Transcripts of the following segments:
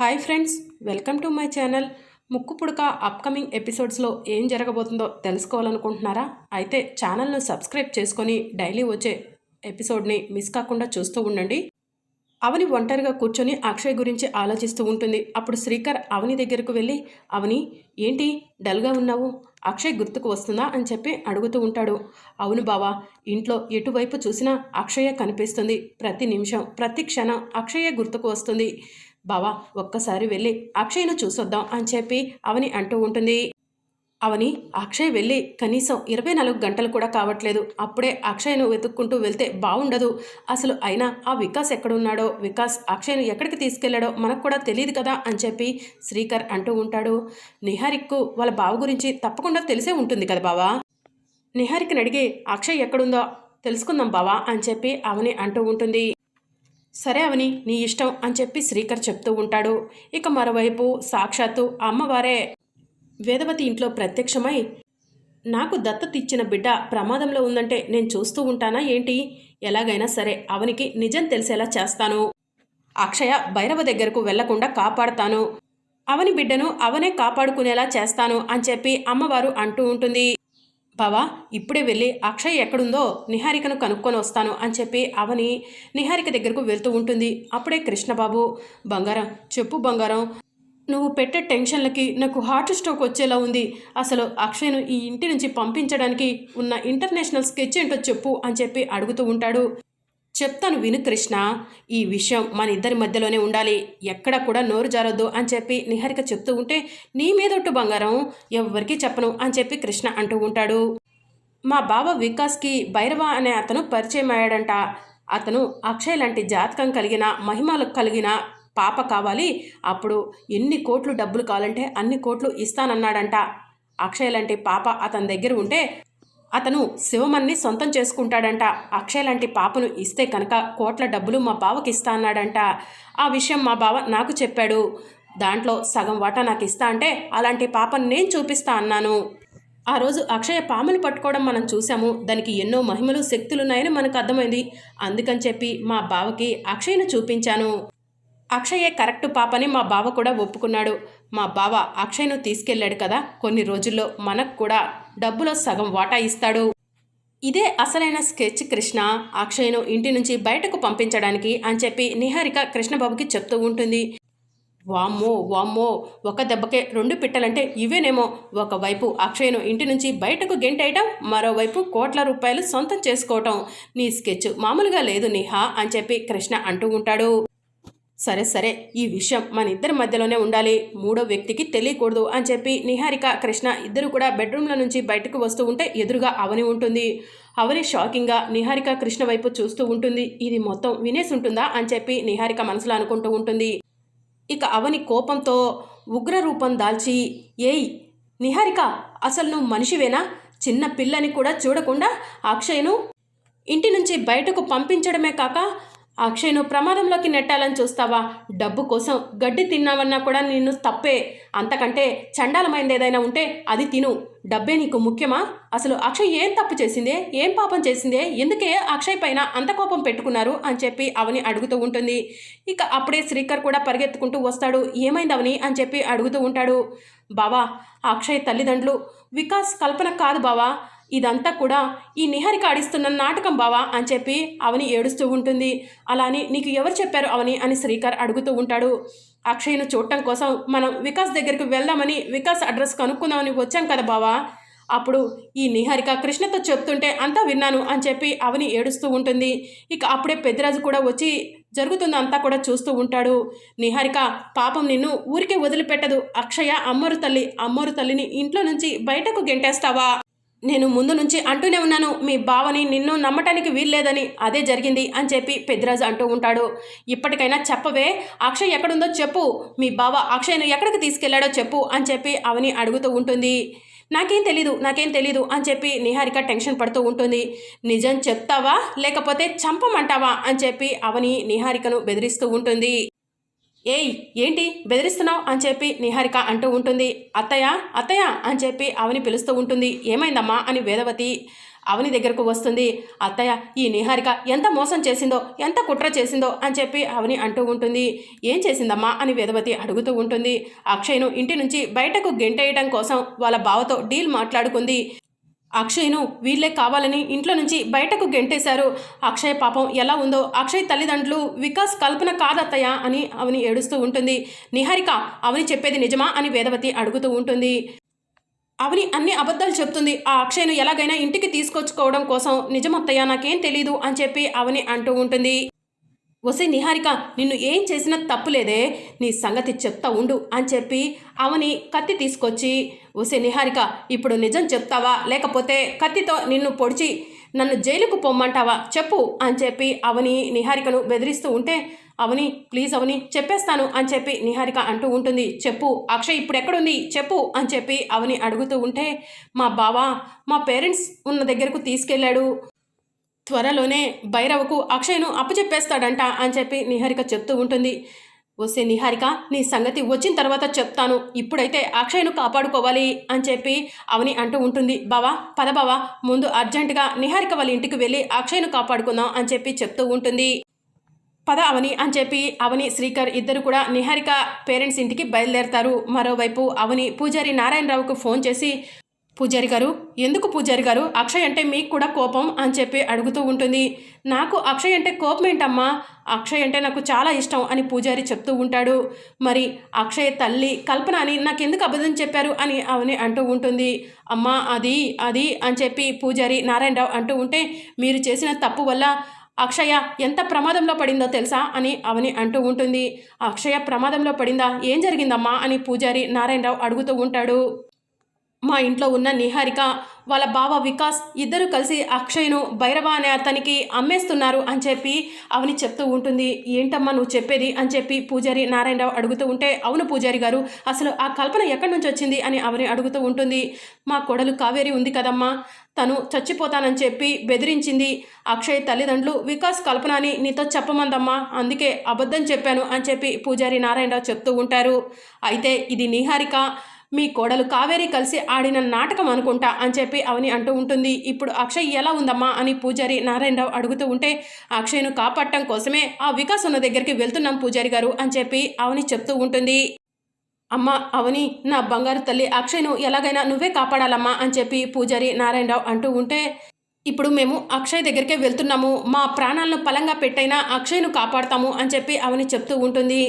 Hi friends welcome to my channel. ముక్కు పుడక upcoming ఎపిసోడ్స్లో ఏం జరగబోతుందో తెలుసుకోవాలనుకుంటున్నారా? అయితే ఛానల్ను సబ్స్క్రైబ్ చేసుకొని డైలీ వచ్చే ఎపిసోడ్ని మిస్ కాకుండా చూస్తూ ఉండండి. అవని ఒంటరిగా కూర్చొని అక్షయ్ గురించి ఆలోచిస్తూ ఉంటుంది. అప్పుడు శ్రీకర్ అవని దగ్గరకు వెళ్ళి అవని ఏంటి? డల్గా ఉన్నావు? అక్షయ్ గుర్తుకు వస్తుందా? అని చెప్పి అడుగుతూ ఉంటాడు. అవును బావా ఇంట్లో ఎటువైపు చూసినా అక్షయ కనిపిస్తుంది. ప్రతి నిమిషం ప్రతి క్షణం అక్షయ గుర్తుకు వస్తుంది. బావా ఒక్కసారి వెళ్ళి అక్షయ్ను చూసొద్దాం అని చెప్పి అవని అంటూ ఉంటుంది. అవని అక్షయ్ వెళ్ళి కనీసం ఇరవై నాలుగు గంటలు కూడా కావట్లేదు. అప్పుడే అక్షయ్ను వెతుక్కుంటూ వెళ్తే బాగుండదు అసలు అయినా ఆ వికాస్ ఎక్కడున్నాడో? వికాస్ అక్షయ్ను ఎక్కడికి తీసుకెళ్ళాడో మనకు కూడా తెలియదు కదా అని చెప్పి శ్రీకర్ అంటూ ఉంటాడు. నిహారిక్కు వాళ్ళ బావ గురించి తప్పకుండా తెలిసే ఉంటుంది కదా బావా? నిహారిక్ని అడిగి అక్షయ్ ఎక్కడుందో తెలుసుకుందాం బావా అని చెప్పి అవని అంటూ ఉంటుంది. సరే అవని నీ ఇష్టం అని చెప్పి శ్రీకర్ చెప్తూ ఉంటాడు. ఇక మరోవైపు సాక్షాత్తు అమ్మవారే. వేదవతి ఇంట్లో ప్రత్యక్షమై నాకు దత్తత ఇచ్చిన బిడ్డ ప్రమాదంలో ఉందంటే నేను చూస్తూ ఉంటానా ఏంటి? ఎలాగైనా సరే అవనికి నిజం తెలిసేలా చేస్తాను. అక్షయ భైరవ దగ్గరకు వెళ్ళకుండా కాపాడతాను. అవని బిడ్డను అవనే కాపాడుకునేలా చేస్తాను అని చెప్పి అమ్మవారు అంటూ ఉంటుంది. బావా ఇప్పుడే వెళ్ళి అక్షయ్ ఎక్కడుందో నిహారికను కనుక్కొని వస్తాను అని చెప్పి అవని నిహారిక దగ్గరకు వెళ్తూ ఉంటుంది. అప్పుడే కృష్ణబాబు బంగారం చెప్పు బంగారం నువ్వు పెట్టే టెన్షన్లకి నాకు హార్ట్ స్ట్రోక్ వచ్చేలా ఉంది. అసలు అక్షయ్ను ఈ ఇంటి నుంచి పంపించడానికి ఉన్న ఇంటర్నేషనల్ స్కెచ్ ఏంటో చెప్పు అని చెప్పి అడుగుతూ ఉంటాడు. చెప్తాను విను కృష్ణ ఈ విషయం మన ఇద్దరి మధ్యలోనే ఉండాలి. ఎక్కడ కూడా నోరు జారొద్దు అని చెప్పి నిహారిక చెప్తూ ఉంటే నీ మీదొట్టు బంగారం ఎవ్వరికీ చెప్పను అని చెప్పి కృష్ణ అంటూ ఉంటాడు. మా బావ వికాస్కి భైరవ అనే అతను పరిచయం అయ్యాడంట. అతను అక్షయ్ లాంటి జాతకం కలిగిన మహిమలు కలిగిన పాప కావాలి. అప్పుడు ఎన్ని కోట్లు డబ్బులు కావాలంటే అన్ని కోట్లు ఇస్తానన్నాడంట. అక్షయ్ లాంటి పాప అతని దగ్గర ఉంటే అతను శివమన్ని సొంతం చేసుకుంటాడంట. అక్షయ్ లాంటి పాపను ఇస్తే కనుక కోట్ల డబ్బులు మా బావకి ఇస్తా అన్నాడంట. ఆ విషయం మా బావ నాకు చెప్పాడు. దాంట్లో సగం వాటా నాకు ఇస్తా అంటే అలాంటి పాపను నేను చూపిస్తా అన్నాను. ఆ రోజు అక్షయ పాములు పట్టుకోవడం మనం చూసాము దానికి ఎన్నో మహిమలు శక్తులున్నాయని మనకు అర్థమైంది. అందుకని చెప్పి మా బావకి అక్షయ్ను చూపించాను. అక్షయే కరెక్ట్ పాపని మా బావ కూడా ఒప్పుకున్నాడు. మా బావ అక్షయ్ను తీసుకెళ్ళాడు కదా. కొన్ని రోజుల్లో మనకు కూడా డబ్బులో సగం వాటా ఇస్తాడు. ఇదే అసలైన స్కెచ్ కృష్ణ. అక్షయ్ను ఇంటి నుంచి బయటకు పంపించడానికి అని చెప్పి నిహారిక కృష్ణబాబుకి చెప్తూ ఉంటుంది. వామ్మో వామ్మో ఒక దెబ్బకే రెండు పిట్టలంటే ఇవేనేమో. ఒకవైపు అక్షయ్ను ఇంటి నుంచి బయటకు గెంటేయటం మరోవైపు కోట్ల రూపాయలు సొంతం చేసుకోవటం. నీ స్కెచ్ మామూలుగా లేదు నిహా అని చెప్పి కృష్ణ అంటూ ఉంటాడు. సరే సరే ఈ విషయం మన ఇద్దరి మధ్యలోనే ఉండాలి. మూడో వ్యక్తికి తెలియకూడదు అని చెప్పి నిహారిక కృష్ణ ఇద్దరు కూడా బెడ్రూమ్ల నుంచి బయటకు వస్తూ ఉంటే ఎదురుగా అవని ఉంటుంది. అవని షాకింగ్గా నిహారిక కృష్ణ వైపు చూస్తూ ఉంటుంది. ఇది మొత్తం వినేసి ఉంటుందా అని చెప్పి నిహారిక మనసులో అనుకుంటూ ఉంటుంది. ఇక అవని కోపంతో ఉగ్ర రూపం దాల్చి ఏయ్ నిహారిక అసలు నువ్వు మనిషివేనా? చిన్న పిల్లని కూడా చూడకుండా అక్షయ్ను ఇంటి నుంచి బయటకు పంపించడమే కాక అక్షయ్ను ప్రమాదంలోకి నెట్టాలని చూస్తావా? డబ్బు కోసం గడ్డి తిన్నావన్నా కూడా నిన్ను తప్పే. అంతకంటే చండాలమైంది ఏదైనా ఉంటే అది తిను. డబ్బే నీకు ముఖ్యమా? అసలు అక్షయ్ ఏం తప్పు చేసిందే? ఏం పాపం చేసిందే? ఎందుకే అక్షయ్ పైన అంత కోపం పెట్టుకున్నారు అని చెప్పి అవని అడుగుతూ ఉంటుంది. ఇక అప్పుడే శ్రీకర్ కూడా పరిగెత్తుకుంటూ వస్తాడు. ఏమైంది అవని అని చెప్పి అడుగుతూ ఉంటాడు. బావా అక్షయ్ తల్లిదండ్రులు. వికాస్ కల్పన కాదు బావా. ఇదంతా కూడా ఈ నిహారిక ఆడిస్తున్న నాటకం బావా అని చెప్పి అవని ఏడుస్తూ ఉంటుంది. అలా అని నీకు ఎవరు చెప్పారు అవని అని శ్రీకర్ అడుగుతూ ఉంటాడు. అక్షయ్ను చూడటం కోసం మనం వికాస్ దగ్గరికి వెళ్దామని వికాస్ అడ్రస్ కనుక్కుందామని వచ్చాం కదా బావా. అప్పుడు ఈ నిహారిక కృష్ణతో చెప్తుంటే అంతా విన్నాను అని చెప్పి అవని ఏడుస్తూ ఉంటుంది. ఇక అప్పుడే పెద్దరాజు కూడా వచ్చి జరుగుతుంది అంతా కూడా చూస్తూ ఉంటాడు. నిహారిక పాపం నిన్ను ఊరికే వదిలిపెట్టదు. అక్షయ అమ్మరు తల్లి అమ్మరు తల్లిని ఇంట్లో నుంచి బయటకు గెంటేస్తావా? నేను ముందు నుంచి అంటూనే ఉన్నాను. మీ బావని నిన్ను నమ్మటానికి వీల్లేదని అదే జరిగింది అని చెప్పి పెద్దరాజు అంటూ ఉంటాడు. ఇప్పటికైనా చెప్పవే. అక్షయ్ ఎక్కడుందో చెప్పు. మీ బావ అక్షయ్ను ఎక్కడికి తీసుకెళ్ళాడో చెప్పు అని చెప్పి అవని అడుగుతూ ఉంటుంది. నాకేం తెలీదు నాకేం తెలీదు అని చెప్పి నిహారిక టెన్షన్ పడుతూ ఉంటుంది. నిజం చెప్తావా? లేకపోతే చంపమంటావా? అని చెప్పి అవని నిహారికను బెదిరిస్తూ ఉంటుంది. ఏయ్ ఏంటి? బెదిరిస్తున్నావు? అని చెప్పి నిహారిక అంటూ ఉంటుంది. అత్తయ్య అత్తయ్య అని చెప్పి అవని పిలుస్తూ ఉంటుంది. ఏమైందమ్మా? అని వేదవతి అవని దగ్గరకు వస్తుంది. అత్తయ్య ఈ నిహారిక ఎంత మోసం చేసిందో ఎంత కుట్ర చేసిందో అని చెప్పి అవని అంటూ ఉంటుంది. ఏం చేసిందమ్మా అని వేదవతి అడుగుతూ ఉంటుంది. అక్షయ్ను ఇంటి నుంచి బయటకు గెంటేయడం కోసం వాళ్ళ బావతో డీల్ మాట్లాడుకుంది. అక్షయ్ను వీళ్ళే కావాలని ఇంట్లో నుంచి బయటకు గెంటేశారు. అక్షయ్ పాపం ఎలా ఉందో అక్షయ్ తల్లిదండ్రులు వికాస్ కల్పన కాదత్తయ్య అని అవని ఏడుస్తూ ఉంటుంది. నిహారిక అవని చెప్పేది నిజమా అని వేదవతి అడుగుతూ ఉంటుంది. అవని అన్ని అబద్ధాలు చెప్తుంది. ఆ అక్షయ్ను ఎలాగైనా ఇంటికి తీసుకొచ్చుకోవడం కోసం నిజమత్తయ్యా నాకేం తెలీదు అని చెప్పి అవని అంటూ ఉంటుంది. ఒసే నిహారిక నిన్ను ఏం చేసినా తప్పులేదే నీ సంగతి చెప్తా ఉండు అని చెప్పి అవని కత్తి తీసుకొచ్చి ఒసే నిహారిక ఇప్పుడు నిజం చెప్తావా? లేకపోతే కత్తితో నిన్ను పొడిచి నన్ను జైలుకు పొమ్మంటావా? చెప్పు అని చెప్పి అవని నిహారికను బెదిరిస్తూ ఉంటే అవని ప్లీజ్ అవని చెప్పేస్తాను అని చెప్పి నిహారిక అంటూ ఉంటుంది. చెప్పు అక్షయ్ ఇప్పుడు ఎక్కడుంది చెప్పు అని చెప్పి అవని అడుగుతూ ఉంటే మా బావ మా పేరెంట్స్ ఉన్న దగ్గరకు తీసుకెళ్ళాడు. త్వరలోనే భైరవకు అక్షయ్ను అప్పచెప్పేస్తాడంట అని చెప్పి నిహారిక చెప్తూ ఉంటుంది. వస్తే నిహారిక నీ సంగతి వచ్చిన తర్వాత చెప్తాను. ఇప్పుడైతే అక్షయ్ను కాపాడుకోవాలి అని చెప్పి అవని అంటూ ఉంటుంది. బావా పద బావా ముందు అర్జెంటుగా నిహారిక వాళ్ళ ఇంటికి వెళ్ళి అక్షయ్ను కాపాడుకుందాం అని చెప్పి చెప్తూ ఉంటుంది. పద అవని అని చెప్పి అవని శ్రీకర్ ఇద్దరు కూడా నిహారిక పేరెంట్స్ ఇంటికి బయలుదేరతారు. మరోవైపు అవని పూజారి నారాయణరావుకు ఫోన్ చేసి పూజారి గారు ఎందుకు పూజారి గారు? అక్షయ్ అంటే మీకు కూడా కోపం? అని చెప్పి అడుగుతూ ఉంటుంది. నాకు అక్షయ్ అంటే కోపం ఏంటమ్మా? అక్షయ్ అంటే నాకు చాలా ఇష్టం అని పూజారి చెప్తూ ఉంటాడు. మరి అక్షయ్ తల్లి కల్పన అని నాకు ఎందుకు అబద్ధం చెప్పారు? అని అవని అంటూ ఉంటుంది. అమ్మా అది అది అని చెప్పి పూజారి నారాయణరావు అంటూ ఉంటే మీరు చేసిన తప్పు వల్ల అక్షయ ఎంత ప్రమాదంలో పడిందో తెలుసా అని అవని అంటూ ఉంటుంది. అక్షయ ప్రమాదంలో పడిందా? ఏం జరిగిందమ్మా? అని పూజారి నారాయణరావు అడుగుతూ ఉంటాడు. మా ఇంట్లో ఉన్న నిహారిక వాళ్ళ బావ వికాస్ ఇద్దరు కలిసి అక్షయ్ను భైరవ అనే అతనికి అమ్మేస్తున్నారు అని చెప్పి అవని చెప్తూ ఉంటుంది. ఏంటమ్మా నువ్వు చెప్పేది? అని చెప్పి పూజారి నారాయణరావు అడుగుతూ ఉంటే అవును పూజారి గారు అసలు ఆ కల్పన ఎక్కడి నుంచి వచ్చింది? అని అవని అడుగుతూ ఉంటుంది. మా కొడలు కావేరి ఉంది కదమ్మా తను చచ్చిపోతానని చెప్పి బెదిరించింది అక్షయ్ తల్లిదండ్రులు. వికాస్ కల్పన అని నీతో చెప్పమందమ్మా అందుకే అబద్ధం చెప్పాను అని చెప్పి పూజారి నారాయణరావు చెప్తూ ఉంటారు. అయితే ఇది నిహారిక మీ కోడలు కావేరి కలిసి ఆడిన నాటకం అనుకుంటా అని చెప్పి అవని అంటూ ఉంటుంది. ఇప్పుడు అక్షయ్ ఎలా ఉందమ్మా అని పూజారి నారాయణరావు అడుగుతూ ఉంటే అక్షయ్ను కాపాడటం కోసమే ఆ వికాస్ ఉన్న దగ్గరికి వెళ్తున్నాం పూజారి గారు అని చెప్పి అవని చెప్తూ ఉంటుంది. అమ్మ అవని నా బంగారు తల్లి అక్షయ్ను ఎలాగైనా నువ్వే కాపాడాలమ్మా అని చెప్పి పూజారి నారాయణరావు అంటూ ఉంటే ఇప్పుడు మేము అక్షయ్ దగ్గరికే వెళ్తున్నాము. మా ప్రాణాలను పలంగా పెట్టైనా అక్షయ్ను కాపాడతాము అని చెప్పి అవని చెప్తూ ఉంటుంది.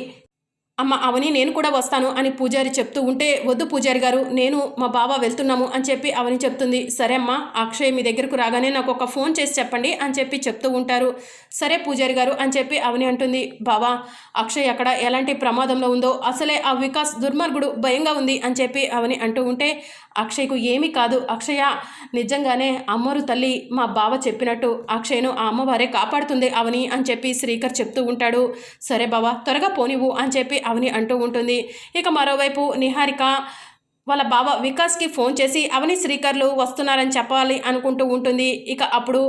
అమ్మ అవని నేను కూడా వస్తాను అని పూజారి చెప్తూ ఉంటే వద్దు పూజారి గారు నేను మా బావ వెళ్తున్నాము అని చెప్పి అవని చెప్తుంది. సరే అమ్మా అక్షయ్ మీ దగ్గరకు రాగానే నాకు ఒక ఫోన్ చేసి చెప్పండి అని చెప్పి చెప్తూ ఉంటారు. సరే పూజారి గారు అని చెప్పి అవని అంటుంది. బావా అక్షయ్ అక్కడ ఎలాంటి ప్రమాదంలో ఉందో అసలే ఆ వికాస్ దుర్మార్గుడు భయంగా ఉంది అని చెప్పి అవని అంటూ ఉంటే అక్షయ్కు ఏమీ కాదు. అక్షయ నిజంగానే అమ్మరు తల్లి మా బావ చెప్పినట్టు అక్షయ్ను ఆ అమ్మవారే కాపాడుతుంది అవని అని చెప్పి శ్రీకర్ చెప్తూ ఉంటాడు. సరే బావా త్వరగా పోనివ్వు అని చెప్పి అవని అంటూ ఉంటుంది. ఇక మరోవైపు నిహారిక వాళ్ళ బావ వికాస్కి ఫోన్ చేసి అవని శ్రీకర్లు వస్తున్నారని చెప్పాలి అనుకుంటూ ఉంటుంది. ఇక అప్పుడు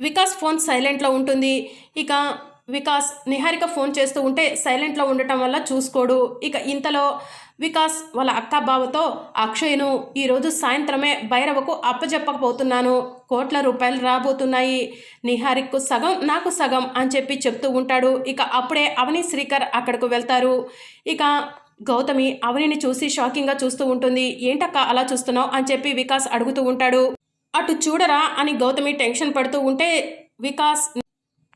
వికాస్ ఫోన్ సైలెంట్లో ఉంటుంది. ఇక వికాస్ నిహారిక ఫోన్ చేస్తూ ఉంటే సైలెంట్లో ఉండటం వల్ల చూసుకోడు. ఇక ఇంతలో వికాస్ వాళ్ళ అక్క బావతో అక్షయ్ను ఈరోజు సాయంత్రమే భైరవకు అప్పచెప్పకపోతున్నాను కోట్ల రూపాయలు రాబోతున్నాయి. నిహారిక్కు సగం నాకు సగం అని చెప్పి చెప్తూ ఉంటాడు. ఇక అప్పుడే అవని శ్రీకర్ అక్కడికి వెళ్తారు. ఇక గౌతమి అవనిని చూసి షాకింగ్గా చూస్తూ ఉంటుంది. ఏంటక్క అలా చూస్తున్నావు? అని చెప్పి వికాస్ అడుగుతూ ఉంటాడు. అటు చూడరా? అని గౌతమి టెన్షన్ పడుతూ ఉంటే వికాస్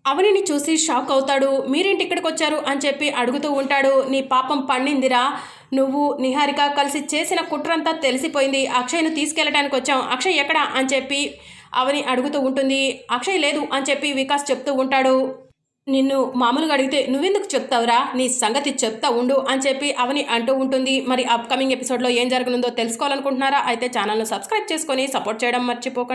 అవనిని చూసి షాక్ అవుతాడు. మీరేంటి ఇక్కడికి వచ్చారు? అని చెప్పి అడుగుతూ ఉంటాడు. నీ పాపం పండిందిరా. నువ్వు నిహారిక కలిసి చేసిన కుట్రంతా తెలిసిపోయింది. అక్షయ్ను తీసుకెళ్ళడానికి వచ్చాం. అక్షయ్ ఎక్కడా? అని చెప్పి అవని అడుగుతూ ఉంటుంది. అక్షయ్ లేదు అని చెప్పి వికాస్ చెప్తూ ఉంటాడు. నిన్ను మామూలుగా అడిగితే నువ్వెందుకు చెప్తావురా? నీ సంగతి చెప్తా ఉండు అని చెప్పి అవని అంటూ ఉంటుంది. మరి అప్కమింగ్ ఎపిసోడ్లో ఏం జరగనుందో తెలుసుకోవాలనుకుంటున్నారా? అయితే ఛానల్ను సబ్స్క్రైబ్ చేసుకొని సపోర్ట్ చేయడం మర్చిపోకండి.